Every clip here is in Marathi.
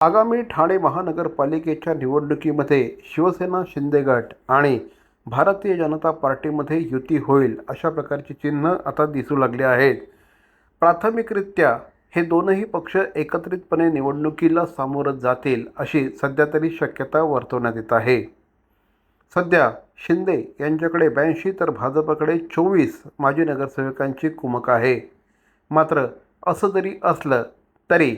आगामी ठाणे महानगरपालिकेच्या निवडणुकीमध्ये शिवसेना शिंदे गट आणि भारतीय जनता पार्टीमध्ये युती होईल अशा प्रकारची चिन्ह आता दिसू लागले आहेत. प्राथमिकरित्या हे दोनही पक्ष एकत्रितपणे निवडणुकीला सामोरं जातील अशी सध्या तरी शक्यता वर्तवण्यात येत आहे. सध्या शिंदे यांच्याकडे ब्याऐंशी तर भाजपकडे चोवीस माजी नगरसेवकांची कुमक आहे. मात्र असं जरी असलं तरी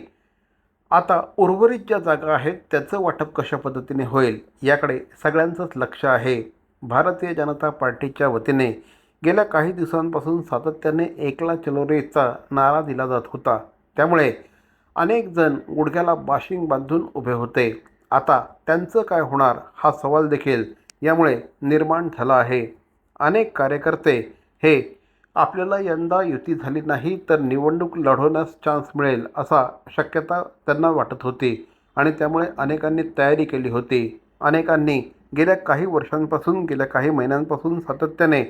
आता उर्वरित ज्या जागा आहेत त्याचं वाटप कशा पद्धतीने होईल याकडे सगळ्यांचंच लक्ष आहे. भारतीय जनता पार्टीच्या वतीने गेल्या काही दिवसांपासून सातत्याने एकला चलो रेचा नारा दिला जात होता. त्यामुळे अनेक जण गुडघ्याला बाशिंग बांधून उभे होते. आता त्यांचं काय होणार हा सवाल देखील यामुळे निर्माण झाला आहे. अनेक कार्यकर्ते हे आपल्याला यंदा युती झाली नाही तर निवडणूक लढवण्यास चान्स मिळेल असा शक्यता त्यांना वाटत होती. आणि त्यामुळे अनेकांनी तयारी केली होती. अनेकांनी गेल्या काही वर्षांपासून गेल्या काही महिन्यांपासून सातत्याने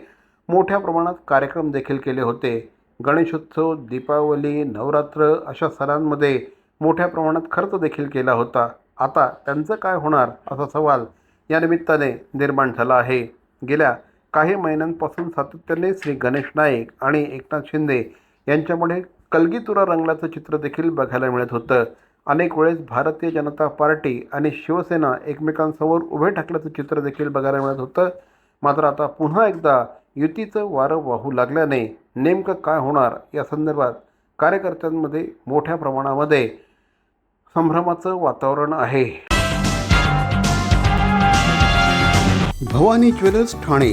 मोठ्या प्रमाणात कार्यक्रम देखील केले होते. गणेशोत्सव दीपावली नवरात्र अशा सणांमध्ये मोठ्या प्रमाणात खर्च देखील केला होता. आता त्यांचं काय होणार असा सवाल या निमित्ताने निर्माण झाला आहे. गेल्या काही महिन्यांपासून सातत्याने श्री गणेश नाईक आणि एकनाथ शिंदे यांच्यामुळे कलगीतुरा रंगल्याचं चित्र देखील बघायला मिळत होतं. अनेक वेळेस भारतीय जनता पार्टी आणि शिवसेना एकमेकांसमोर उभे ठाकल्याचं चित्र देखील बघायला मिळत होतं. मात्र आता पुन्हा एकदा युतीचं वारं वाहू लागल्याने नेमकं काय होणार या संदर्भात कार्यकर्त्यांमध्ये मोठ्या प्रमाणामध्ये संभ्रमाचं वातावरण आहे. भवानी ज्वेलर्स ठाणे